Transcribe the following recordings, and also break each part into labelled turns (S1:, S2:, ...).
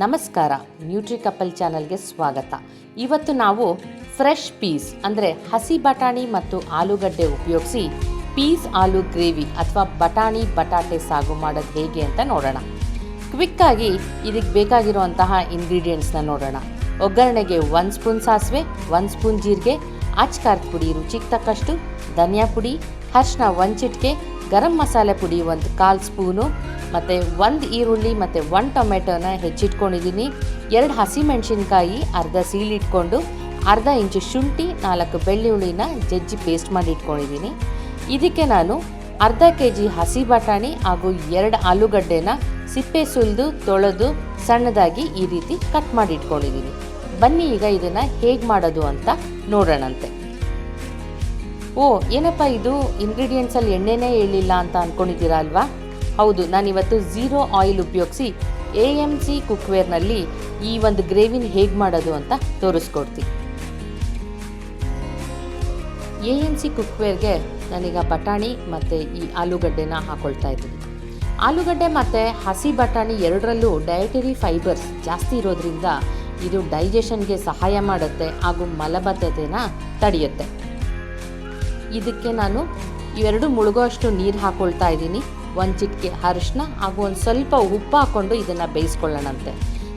S1: ನಮಸ್ಕಾರ. Nutri couple ಚಾನಲ್ಗೆ ಸ್ವಾಗತ. ಇವತ್ತು ನಾವು ಫ್ರೆಶ್ ಪೀಸ್ ಅಂದರೆ ಹಸಿ ಬಟಾಣಿ ಮತ್ತು ಆಲೂಗಡ್ಡೆ ಉಪಯೋಗಿಸಿ ಪೀಸ್ ಆಲೂ ಗ್ರೇವಿ ಅಥವಾ ಬಟಾಣಿ, ಬಟಾಟೆ ಸಾಗು ಮಾಡೋದು ಹೇಗೆ ಅಂತ ನೋಡೋಣ. ಕ್ವಿಕ್ಕಾಗಿ ಇದಕ್ಕೆ ಬೇಕಾಗಿರುವಂತಹ ಇಂಗ್ರೀಡಿಯೆಂಟ್ಸ್ನ ನೋಡೋಣ. ಒಗ್ಗರಣೆಗೆ ಒಂದು ಸ್ಪೂನ್ ಸಾಸಿವೆ, ಒಂದು ಸ್ಪೂನ್ ಜೀರಿಗೆ ಖಾರದ ಪುಡಿ ರುಚಿಗೆ ತಕ್ಕಷ್ಟು ಧನಿಯಾ ಪುಡಿ ಅರ್ಶಿನ ಒಂದು ಚಿಟಿಕೆ ಗರಂ ಮಸಾಲೆ ಪುಡಿ ಒಂದು ಕಾಲು ಸ್ಪೂನು, ಮತ್ತು ಒಂದು ಈರುಳ್ಳಿ ಮತ್ತು ಒಂದು ಟೊಮೆಟೊನ ಹೆಚ್ಚಿಟ್ಕೊಂಡಿದ್ದೀನಿ ಎರಡು ಹಸಿಮೆಣಸಿನ್ಕಾಯಿ ಅರ್ಧ ಸೀಳಿಟ್ಕೊಂಡು ಅರ್ಧ ಇಂಚು ಶುಂಠಿ, ನಾಲ್ಕು ಬೆಳ್ಳುಳ್ಳಿನ ಜಜ್ಜಿ ಪೇಸ್ಟ್ ಮಾಡಿ ಇಟ್ಕೊಂಡಿದ್ದೀನಿ ಇದಕ್ಕೆ ನಾನು ಅರ್ಧ ಕೆ ಜಿ ಹಸಿ ಬಟಾಣಿ ಹಾಗೂ ಎರಡು ಆಲೂಗಡ್ಡೆನ ಸಿಪ್ಪೆ ಸುಲಿದು, ತೊಳೆದು ಸಣ್ಣದಾಗಿ ಈ ರೀತಿ ಕಟ್ ಮಾಡಿ ಇಟ್ಕೊಂಡಿದ್ದೀನಿ ಬನ್ನಿ ಈಗ ಇದನ್ನು ಹೇಗೆ ಮಾಡೋದು ಅಂತ ನೋಡೋಣಂತೆ. ಓ, ಏನಪ್ಪ ಇದು? ಇಂಗ್ರೀಡಿಯೆಂಟ್ಸಲ್ಲಿ ಎಣ್ಣೆನೇ ಹೇಳಿಲ್ಲ ಅಂತ ಅನ್ಕೊಂಡಿದ್ದೀರಾ ಅಲ್ವಾ? ಹೌದು ನಾನು ಇವತ್ತು ಝೀರೋ ಆಯಿಲ್ ಉಪಯೋಗಿಸಿ ಎ ಎಂ ಸಿ ಕುಕ್ವೇರ್ನಲ್ಲಿ ಈ ಒಂದು ಗ್ರೇವಿನ ಹೇಗೆ ಮಾಡೋದು ಅಂತ ತೋರಿಸ್ಕೊಡ್ತೀನಿ ಎ ಎಂ ಸಿ ಕುಕ್ವೇರ್ಗೆ ನಾನೀಗ ಬಟಾಣಿ ಮತ್ತು ಈ ಆಲೂಗಡ್ಡೆನ ಹಾಕೊಳ್ತಾ ಇದ್ದೀನಿ. ಆಲೂಗಡ್ಡೆ ಮತ್ತು ಹಸಿ ಬಟಾಣಿ ಎರಡರಲ್ಲೂ ಡಯಟರಿ ಫೈಬರ್ಸ್ ಜಾಸ್ತಿ ಇರೋದ್ರಿಂದ ಇದು ಡೈಜೆಷನ್ಗೆ ಸಹಾಯ ಮಾಡುತ್ತೆ ಹಾಗೂ ಮಲಬದ್ಧತೆನ ತಡೆಯುತ್ತೆ. ಇದಕ್ಕೆ ನಾನು ಇವೆರಡು ಮುಳುಗೋಷ್ಟು ನೀರು ಹಾಕ್ಕೊಳ್ತಾ ಇದ್ದೀನಿ. ಒಂದು ಚಿಟಿಕೆ ಅರಿಶಿನ ಹಾಗೂ ಒಂದು ಸ್ವಲ್ಪ ಉಪ್ಪು ಹಾಕ್ಕೊಂಡು ಇದನ್ನು ಬೇಯಿಸ್ಕೊಳ್ಳೋಣಂತೆ.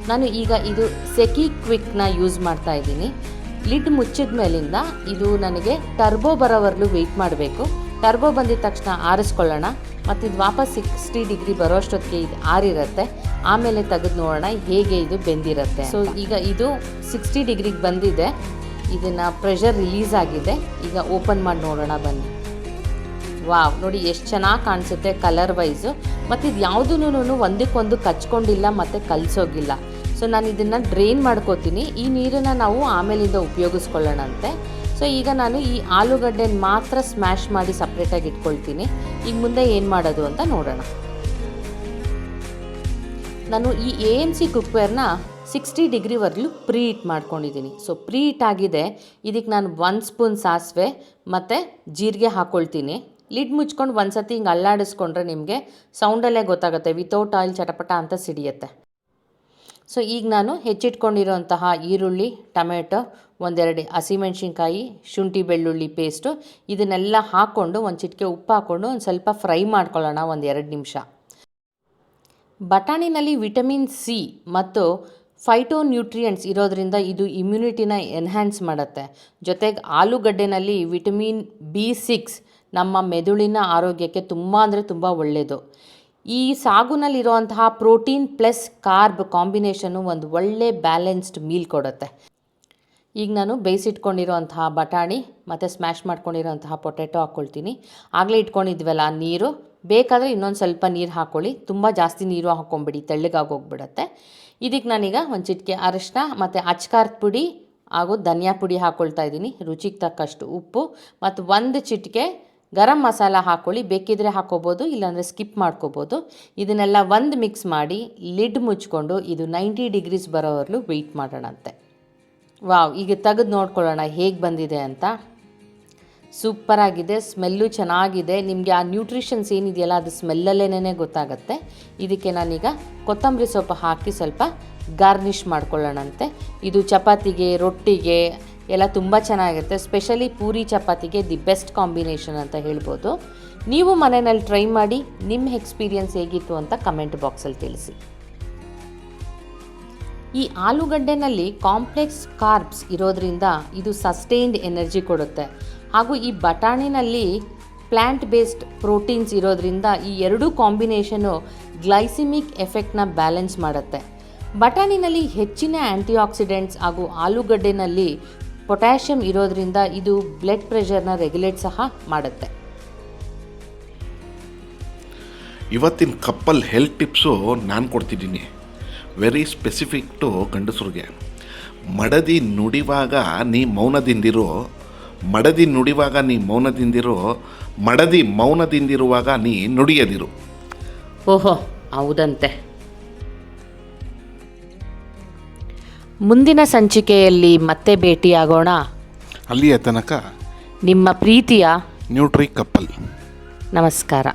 S1: ನಾನು ಈಗ ಇದು ಸೆಕಿ ಕ್ವಿಕ್ನ ಯೂಸ್ ಮಾಡ್ತಾ ಇದ್ದೀನಿ. ಲಿಡ್ ಮುಚ್ಚಿದ ಮೇಲಿಂದ ಇದು ನನಗೆ ಟರ್ಬೋ ಬರೋವರೆಗೂ ವೆಯ್ಟ್ ಮಾಡಬೇಕು. ಟರ್ಬೋ ಬಂದಿದ ತಕ್ಷಣ ಆರಿಸ್ಕೊಳ್ಳೋಣ. ಮತ್ತು ಇದು ವಾಪಸ್ ಸಿಕ್ಸ್ಟಿ ಡಿಗ್ರಿ ಬರೋಷ್ಟೊತ್ತಿಗೆ ಇದು ಆರಿರುತ್ತೆ. ಆಮೇಲೆ ತೆಗೆದು ನೋಡೋಣ ಹೇಗೆ ಇದು ಬೆಂದಿರುತ್ತೆ ಸೊ ಈಗ ಇದು ಸಿಕ್ಸ್ಟಿ ಡಿಗ್ರಿಗೆ ಬಂದಿದೆ. ಇದನ್ನು ಪ್ರೆಷರ್ ರಿಲೀಸ್ ಆಗಿದೆ. ಈಗ ಓಪನ್ ಮಾಡಿ ನೋಡೋಣ ಬನ್ನಿ. ವಾವ್, ನೋಡಿ ಎಷ್ಟು ಚೆನ್ನಾಗಿ ಕಾಣಿಸುತ್ತೆ ಕಲರ್ ವೈಸು ಮತ್ತು ಇದು ಯಾವುದೂ ಒಂದಕ್ಕೊಂದು ಕಚ್ಕೊಂಡಿಲ್ಲ, ಮತ್ತು ಕಲಿಸೋಗಿಲ್ಲ. ಸೊ ನಾನು ಇದನ್ನು ಡ್ರೈನ್ ಮಾಡ್ಕೋತೀನಿ. ಈ ನೀರನ್ನು ನಾವು ಆಮೇಲಿಂದ ಉಪಯೋಗಿಸ್ಕೊಳ್ಳೋಣಂತೆ. ಸೊ ಈಗ ನಾನು ಈ ಆಲೂಗಡ್ಡೆನ ಮಾತ್ರ ಸ್ಮ್ಯಾಶ್ ಮಾಡಿ ಸಪ್ರೇಟಾಗಿ ಇಟ್ಕೊಳ್ತೀನಿ. ಈಗ ಮುಂದೆ ಏನು ಮಾಡೋದು ಅಂತ ನೋಡೋಣ. ನಾನು ಈ ಎ ಎಂ ಸಿ ಕುಕ್ವೇರ್ನ ಸಿಕ್ಸ್ಟಿ ಡಿಗ್ರಿವರೆಗೂ ಪ್ರೀ ಹೀಟ್ ಮಾಡ್ಕೊಂಡಿದ್ದೀನಿ ಸೊ ಪ್ರೀ ಹೀಟ್ ಆಗಿದೆ. ಇದಕ್ಕೆ ನಾನು ಒನ್ ಸ್ಪೂನ್ ಸಾಸಿವೆ ಮತ್ತು ಜೀರಿಗೆ ಹಾಕ್ಕೊಳ್ತೀನಿ ಲಿಡ್ ಮುಚ್ಕೊಂಡು ಒಂದು ಸತಿ ಹಿಂಗೆ ಅಲ್ಲಾಡಿಸ್ಕೊಂಡ್ರೆ ನಿಮಗೆ ಸೌಂಡಲ್ಲೇ ಗೊತ್ತಾಗುತ್ತೆ. ವಿತೌಟ್ ಆಯಿಲ್ ಚಟಪಟ ಅಂತ ಸಿಡಿಯುತ್ತೆ. ಸೊ ಈಗ ನಾನು ಹೆಚ್ಚಿಟ್ಕೊಂಡಿರೋಂತಹ ಈರುಳ್ಳಿ, ಟೊಮೆಟೊ, ಒಂದೆರಡು ಹಸಿಮೆಣ್ಸಿನ್ಕಾಯಿ, ಶುಂಠಿ ಬೆಳ್ಳುಳ್ಳಿ ಪೇಸ್ಟು ಇದನ್ನೆಲ್ಲ ಹಾಕ್ಕೊಂಡು ಒಂದು ಚಿಟಿಕೆ ಉಪ್ಪು ಹಾಕ್ಕೊಂಡು ಒಂದು ಸ್ವಲ್ಪ ಫ್ರೈ ಮಾಡ್ಕೊಳ್ಳೋಣ ಒಂದು ಎರಡು ನಿಮಿಷ. ಬಟಾಣಿನಲ್ಲಿ ವಿಟಮಿನ್ ಸಿ ಮತ್ತು ಫೈಟೋ ನ್ಯೂಟ್ರಿಯೆಂಟ್ಸ್ ಇರೋದ್ರಿಂದ ಇದು ಇಮ್ಯುನಿಟಿನ ಎನ್ಹ್ಯಾನ್ಸ್ ಮಾಡುತ್ತೆ. ಜೊತೆಗೆ ಆಲೂಗಡ್ಡೆನಲ್ಲಿ ವಿಟಮಿನ್ ಬಿ ಸಿಕ್ಸ್ ನಮ್ಮ ಮೆದುಳಿನ ಆರೋಗ್ಯಕ್ಕೆ ತುಂಬ ಅಂದರೆ ತುಂಬ ಒಳ್ಳೆಯದು ಈ ಸಾಗುನಲ್ಲಿರುವಂತಹ ಪ್ರೋಟೀನ್ ಪ್ಲಸ್ ಕಾರ್ಬ್ ಕಾಂಬಿನೇಷನ್ನು ಒಂದು ಒಳ್ಳೆ ಬ್ಯಾಲೆನ್ಸ್ಡ್ ಮೀಲ್ ಕೊಡುತ್ತೆ. ಈಗ ನಾನು ಬೇಯಿಸಿಟ್ಕೊಂಡಿರುವಂತಹ ಬಟಾಣಿ, ಮತ್ತು ಸ್ಮ್ಯಾಶ್ ಮಾಡ್ಕೊಂಡಿರೋಂತಹ ಪೊಟ್ಯಾಟೊ ಹಾಕ್ಕೊಳ್ತೀನಿ. ಆಗಲೇ ಇಟ್ಕೊಂಡಿದ್ವಲ್ಲ ನೀರು. ಬೇಕಾದರೆ ಇನ್ನೊಂದು ಸ್ವಲ್ಪ ನೀರು ಹಾಕ್ಕೊಳ್ಳಿ ತುಂಬ ಜಾಸ್ತಿ ನೀರು ಹಾಕ್ಕೊಂಬಿಡಿ ತೆಳ್ಳಗಾಗೋಗ್ಬಿಡತ್ತೆ ಇದಕ್ಕೆ ನಾನೀಗ ಒಂದು ಚಿಟಿಕೆ ಅರಿಶಿನ ಮತ್ತು ಅಚ್ಕಾರದ ಪುಡಿ ಹಾಗೂ ಧನಿಯಾ ಪುಡಿ ಹಾಕ್ಕೊಳ್ತಾ ಇದ್ದೀನಿ. ರುಚಿಗೆ ತಕ್ಕಷ್ಟು ಉಪ್ಪು, ಮತ್ತು ಒಂದು ಚಿಟಿಕೆ ಗರಂ ಮಸಾಲ ಹಾಕ್ಕೊಳ್ಳಿ ಬೇಕಿದ್ರೆ ಹಾಕ್ಕೋಬೋದು ಇಲ್ಲಾಂದರೆ ಸ್ಕಿಪ್ ಮಾಡ್ಕೋಬೋದು. ಇದನ್ನೆಲ್ಲ ಒಂದು ಮಿಕ್ಸ್ ಮಾಡಿ ಲಿಡ್ ಮುಚ್ಕೊಂಡು ಇದು ನೈಂಟಿ ಡಿಗ್ರೀಸ್ ಬರೋವರೆಗೂ ವೆಯ್ಟ್ ಮಾಡೋಣಂತೆ. ವಾವ್ ಈಗ ತೆಗೆದು ನೋಡ್ಕೊಳ್ಳೋಣ ಹೇಗೆ ಬಂದಿದೆ ಅಂತ. ಸೂಪರಾಗಿದೆ ಸ್ಮೆಲ್ಲು ಚೆನ್ನಾಗಿದೆ. ನಿಮಗೆ ಆ ನ್ಯೂಟ್ರಿಷನ್ಸ್ ಏನಿದೆಯಲ್ಲ, ಅದು ಸ್ಮೆಲ್ಲಲ್ಲೇನೇ ಗೊತ್ತಾಗುತ್ತೆ. ಇದಕ್ಕೆ ನಾನೀಗ ಕೊತ್ತಂಬರಿ ಸೊಪ್ಪು ಹಾಕಿ ಸ್ವಲ್ಪ ಗಾರ್ನಿಷ್ ಮಾಡ್ಕೊಳ್ಳೋಣಂತೆ. ಇದು ಚಪಾತಿಗೆ, ರೊಟ್ಟಿಗೆ ಎಲ್ಲ ತುಂಬ ಚೆನ್ನಾಗಿರುತ್ತೆ. ಸ್ಪೆಷಲಿ ಪೂರಿ ಚಪಾತಿಗೆ ದಿ ಬೆಸ್ಟ್ ಕಾಂಬಿನೇಷನ್ ಅಂತ ಹೇಳ್ಬೋದು. ನೀವು ಮನೆಯಲ್ಲಿ ಟ್ರೈ ಮಾಡಿ ನಿಮ್ಮ ಎಕ್ಸ್ಪೀರಿಯನ್ಸ್ ಹೇಗಿತ್ತು ಅಂತ ಕಮೆಂಟ್ ಬಾಕ್ಸಲ್ಲಿ ತಿಳಿಸಿ. ಈ ಆಲೂಗಡ್ಡೆನಲ್ಲಿ ಕಾಂಪ್ಲೆಕ್ಸ್ ಕಾರ್ಬ್ಸ್ ಇರೋದ್ರಿಂದ ಇದು ಸಸ್ಟೈನ್ಡ್ ಎನರ್ಜಿ ಕೊಡುತ್ತೆ. ಹಾಗೂ ಈ ಬಟಾಣಿನಲ್ಲಿ ಪ್ಲ್ಯಾಂಟ್ ಬೇಸ್ಡ್ ಪ್ರೋಟೀನ್ಸ್ ಇರೋದ್ರಿಂದ ಈ ಎರಡೂ ಕಾಂಬಿನೇಷನು ಗ್ಲೈಸಿಮಿಕ್ ಎಫೆಕ್ಟ್ನ ಬ್ಯಾಲೆನ್ಸ್ ಮಾಡುತ್ತೆ. ಬಟಾಣಿನಲ್ಲಿ ಹೆಚ್ಚಿನ ಆ್ಯಂಟಿಆಕ್ಸಿಡೆಂಟ್ಸ್ ಹಾಗೂ ಆಲೂಗಡ್ಡೆನಲ್ಲಿ ಪೊಟ್ಯಾಷಿಯಮ್ ಇರೋದ್ರಿಂದ ಇದು ಬ್ಲಡ್ ಪ್ರೆಷರ್ನ ರೆಗ್ಯುಲೇಟ್ ಸಹ ಮಾಡುತ್ತೆ.
S2: ಇವತ್ತಿನ ಕಪ್ಪಲ್ ಹೆಲ್ತ್ ಟಿಪ್ಸು ನಾನು ಕೊಡ್ತಿದ್ದೀನಿ. ವೆರಿ ಸ್ಪೆಸಿಫಿಕ್ ಟು ಗಂಡಸ್ರಿಗೆ. ಮಡದಿ ನುಡಿವಾಗ ನೀ ಮೌನದಿಂದಿರೋ ಮಡದಿ ನುಡಿವಾಗ ನೀ ಮೌನದಿಂದಿರೋ ಮಡದಿ ಮೌನದಿಂದಿರುವಾಗ ನೀ ನುಡಿಯದಿರು.
S1: ಓಹೋ ಹೌದಂತೆ. ಮುಂದಿನ ಸಂಚಿಕೆಯಲ್ಲಿ ಮತ್ತೆ ಭೇಟಿಯಾಗೋಣ.
S2: ಅಲ್ಲಿಯ ತನಕ
S1: ನಿಮ್ಮ ಪ್ರೀತಿಯ
S2: ನ್ಯೂಟ್ರಿ ಕಪ್ಪಲ್.
S1: ನಮಸ್ಕಾರ.